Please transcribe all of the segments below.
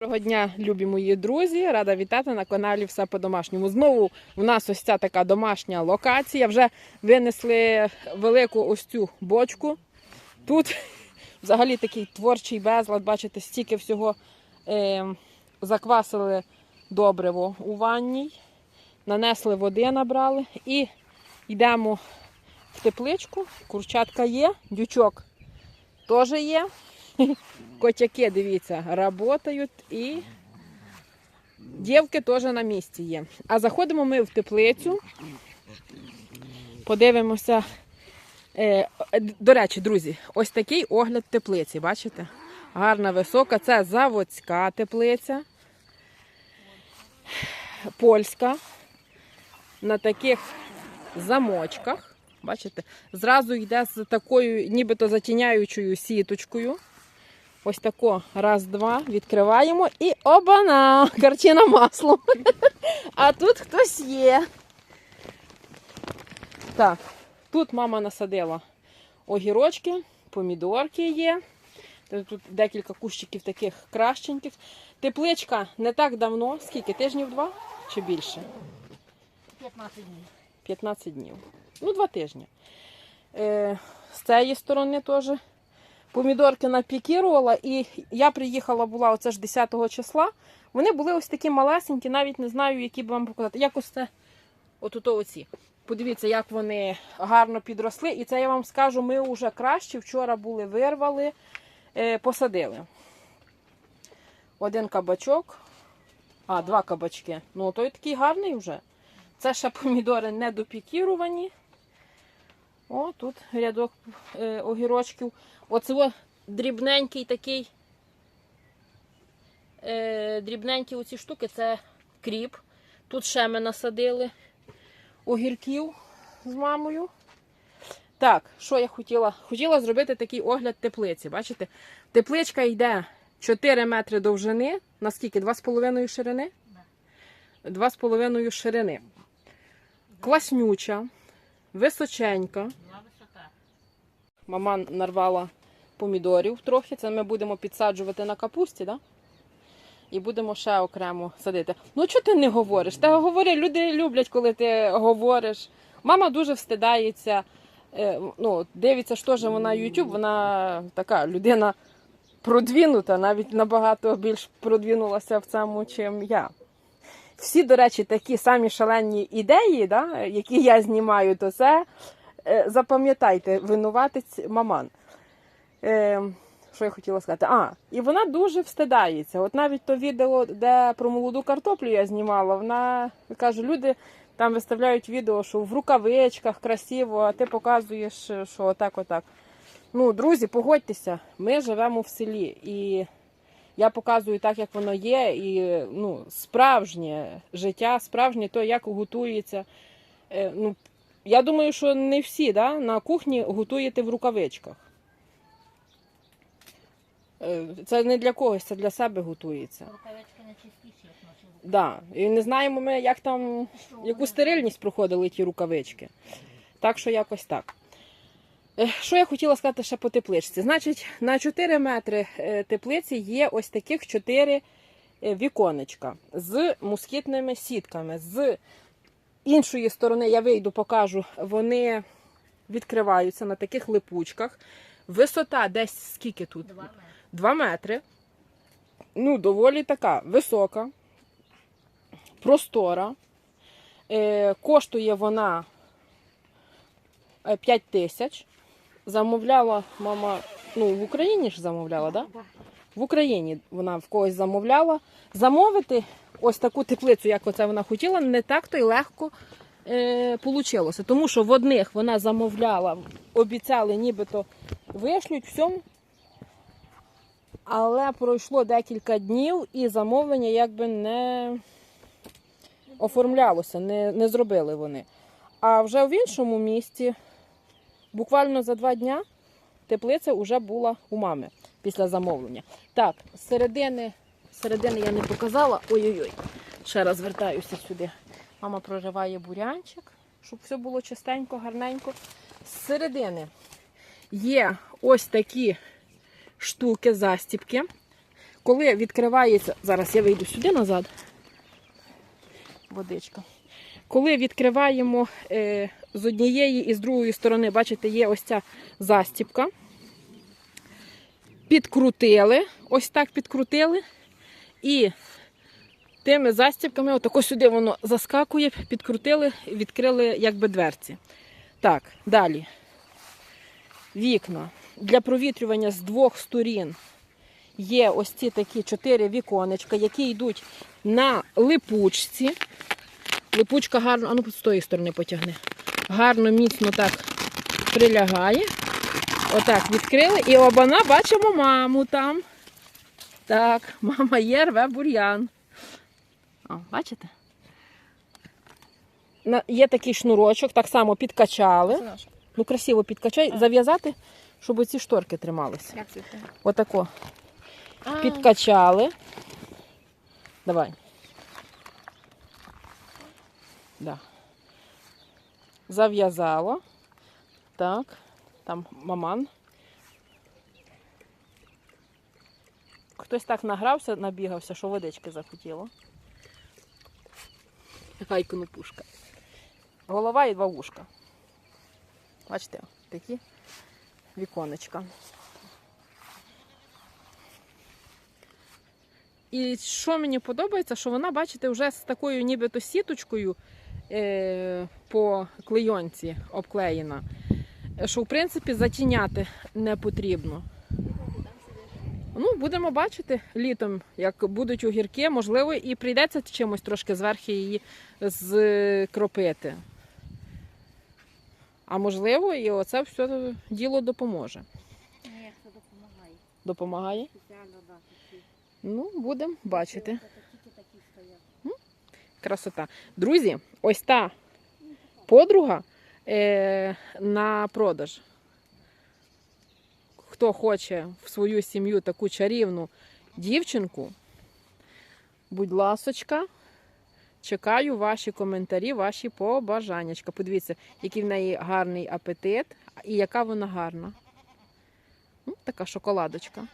Доброго дня, любі мої друзі! Рада вітати на каналі Все по-домашньому. Знову у нас ось ця така домашня локація. Вже винесли велику ось цю бочку. Тут взагалі такий творчий безлад, бачите, стільки всього е, заквасили добриво у ванній, нанесли води, набрали і йдемо в тепличку. Курчатка є, дючок теж є. Котяки, дивіться, працюють і дівки теж на місці є. А заходимо ми в теплицю, подивимося. Е, До речі, друзі, ось такий огляд теплиці, бачите? Гарна, висока. Це заводська теплиця, польська. На таких замочках. Бачите, зразу йде з такою, нібито затіняючою сіточкою. Ось тако, раз, два, відкриваємо і обана! Картина маслом. А тут хтось є. Так, тут мама насадила огірочки, помідорки є. Тут декілька кущиків таких кращеньких. Тепличка не так давно, скільки? Тижнів два чи більше? 15 днів. 15 днів. Ну, два тижні. Е, з цієї сторони теж помідорки напікірувала. І я приїхала, була оце ж 10 числа. Вони були ось такі малесенькі, навіть не знаю, які б вам показати. Як ось це, отут оці. Подивіться, як вони гарно підросли. І це я вам скажу, ми вже краще вчора були, вирвали, е, посадили. Один кабачок, а, два кабачки. Ну, той такий гарний вже. Це ще помідори не допікіровані. О, тут рядок е, огірочків. Оце о, дрібненький такий. Е, дрібненькі оці штуки це кріп. Тут ще ми насадили огірків з мамою. Так, що я хотіла? Хотіла зробити такий огляд теплиці. Бачите? Тепличка йде 4 метри довжини. Наскільки? 2,5 ширини? 2,5 ширини. Класнюча, височенька. Мама нарвала помідорів трохи. Це ми будемо підсаджувати на капусті, да? І будемо ще окремо садити. Ну, чого ти не говориш? Та говори, люди люблять, коли ти говориш. Мама дуже встидається. е, Ну, дивиться, що ж вона YouTube, вона така людина продвинута, навіть набагато більш продвинулася в цьому, чим я. Всі, до речі, такі самі шалені ідеї, да, які я знімаю, то це е, запам'ятайте, винуватець маман. Е, що я хотіла сказати? А, і вона дуже встидається. От навіть то відео, де про молоду картоплю я знімала, вона каже, люди там виставляють відео, що в рукавичках красиво, а ти показуєш, що отак, отак. Ну, друзі, погодьтеся, ми живемо в селі і я показую так, як воно є, і ну, справжнє життя, справжнє то, як готується. Е, ну, я думаю, що не всі да, на кухні готуєте в рукавичках. Е, Це не для когось, це для себе готується. Рукавички не чистіші, як носили. Да. І не знаємо ми, як там, яку стерильність проходили ті рукавички. Так що якось так. Е, Що я хотіла сказати ще по тепличці? Значить, на 4 метри е, теплиці є ось таких 4 віконечка з москітними сітками. З іншої сторони, я вийду, покажу, вони відкриваються на таких липучках. Висота десь скільки тут? Два метри. 2 метри. Ну, доволі така висока, простора. Е, коштує вона 5 тисяч. Замовляла мама, ну, в Україні ж замовляла, так? Да? В Україні вона в когось замовляла. Замовити ось таку теплицю, як оце вона хотіла, не так то й легко е. Тому що в одних вона замовляла, обіцяли, нібито вишлють всьому. Але пройшло декілька днів і замовлення якби не оформлялося, не, не зробили вони. А вже в іншому місті, буквально за два дня, теплиця вже була у мами після замовлення. Так, з середини, середини я не показала. Ой-ой-ой, ще раз вертаюся сюди. Мама прориває бурянчик, щоб все було чистенько, гарненько. З середини є ось такі штуки, застіпки. коли відкривається. Зараз я вийду сюди назад. Водичка. Коли відкриваємо е, з однієї і з другої сторони, бачите, є ось ця застіпка. Підкрутили, ось так підкрутили. І тими застіпками, отако сюди воно заскакує, підкрутили, відкрили якби дверці. Так, далі. Вікна. Для провітрювання з двох сторін є ось ці такі чотири віконечка, які йдуть на липучці. Липучка гарно, а ну з тої сторони потягни. Гарно, міцно так прилягає. Отак відкрили. І обана бачимо маму там. Так, мама є, рве бур'ян. О, бачите? Є такий шнурочок, так само підкачали. Ну, красиво підкачай, зав'язати, щоб ці шторки трималися. Як це? Отако. Підкачали. Давай. Да. Зав'язало. Так. Там маман. Хтось так награвся, набігався, що водички захотіло. Гайкону пушка. Голова і два вушка. Бачите, такі віконечка. І що мені подобається, що вона, бачите, вже з такою нібито сіточкою по клейонці обклеєна, що в принципі затіняти не потрібно. Ну, будемо бачити літом, як будуть огірки, можливо, і прийдеться чимось трошки зверху її зкропити. А можливо, і оце все діло допоможе. Ні, це допомагає. Допомагає? Спеціально, да, такі. Ну, будемо бачити. Це тільки такі стоять. Красота. Друзі, ось та подруга е, на продаж. Хто хоче в свою сім'ю таку чарівну дівчинку, будь ласочка, чекаю ваші коментарі, ваші побажаннячка. Подивіться, який в неї гарний апетит і яка вона гарна. Ну, така шоколадочка.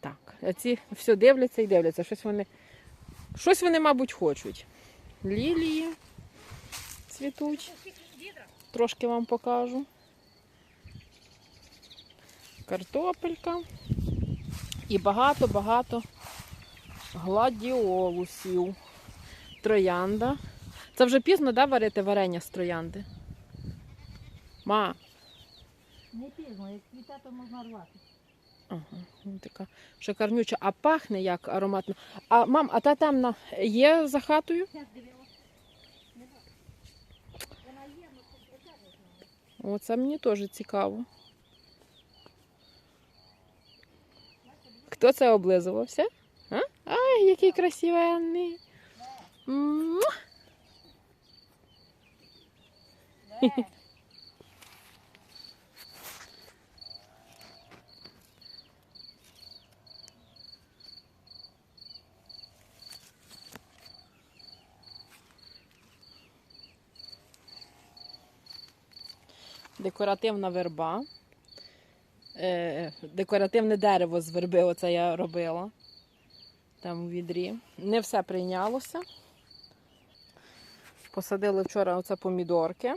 Так, ці все дивляться і дивляться. Щось вони, щось вони, мабуть, хочуть. Лілії цвітуть. Трошки вам покажу. Картопелька. І багато-багато гладіолусів. Троянда. Це вже пізно, да, варити варення з троянди? Ма. Не пізно, як цвіте, то можна рвати. Ага, ну, така шикарнюча, а пахне як ароматно. А мам, а та темна є за хатою? Оце. Мені теж цікаво. Хто це облизувався? А? Ай, який красивенний. Муа! Декоративна верба. Е, декоративне дерево з верби, оце я робила. Там у відрі. Не все прийнялося. Посадили вчора оце помідорки.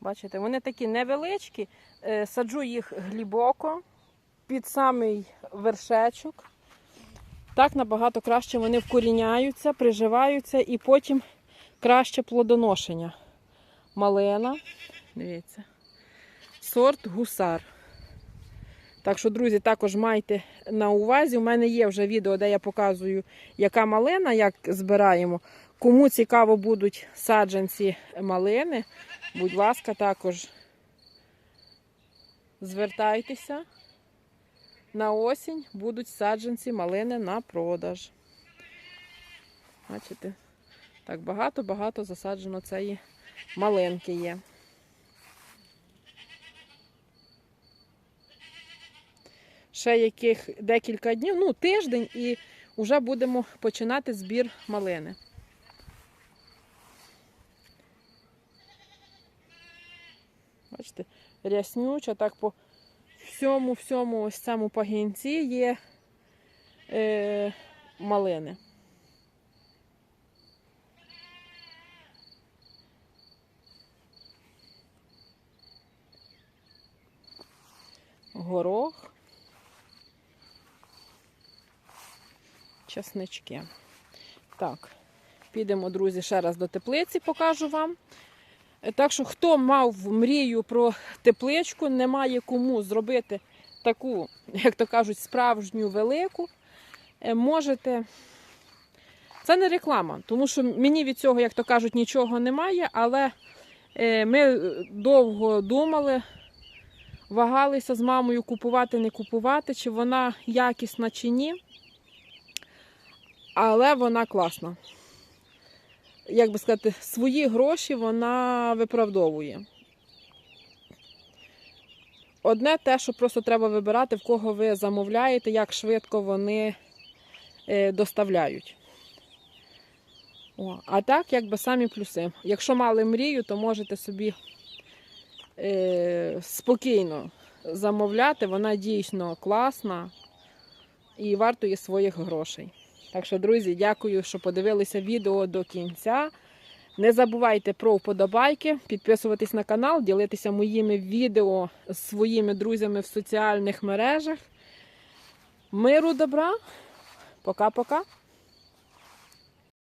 Бачите, вони такі невеличкі. Е, Саджу їх глибоко, під самий вершечок. Так набагато краще вони вкоріняються, приживаються і потім краще плодоношення. Малина. Дивіться. Сорт гусар. Так що, друзі, також майте на увазі. У мене є вже відео, де я показую, яка малина, як збираємо. Кому цікаво будуть саджанці малини, будь ласка, також звертайтеся. На осінь будуть саджанці малини на продаж. Бачите? Так, багато-багато засаджено цієї малинки є. Ще яких декілька днів, ну тиждень, і вже будемо починати збір малини. Бачите, ряснюча, так по всьому, всьому ось цьому пагінці є е, малини. Горох. Часнички. Так, підемо, друзі, ще раз до теплиці, покажу вам. Е, Так що, хто мав мрію про тепличку, немає кому зробити таку, як то кажуть, справжню велику, е, можете. Це не реклама, тому що мені від цього, як то кажуть, нічого немає, але е, ми довго думали, вагалися з мамою купувати, не купувати, чи вона якісна чи ні. Але вона класна. Як би сказати, свої гроші вона виправдовує. Одне те, що просто треба вибирати, в кого ви замовляєте, як швидко вони е, доставляють. О, а так, якби самі плюси. Якщо мали мрію, то можете собі е, спокійно замовляти. Вона дійсно класна і вартує своїх грошей. Так що, друзі, дякую, що подивилися відео до кінця. Не забувайте про вподобайки, підписуватись на канал, ділитися моїми відео з своїми друзями в соціальних мережах. Миру, добра. Пока-пока.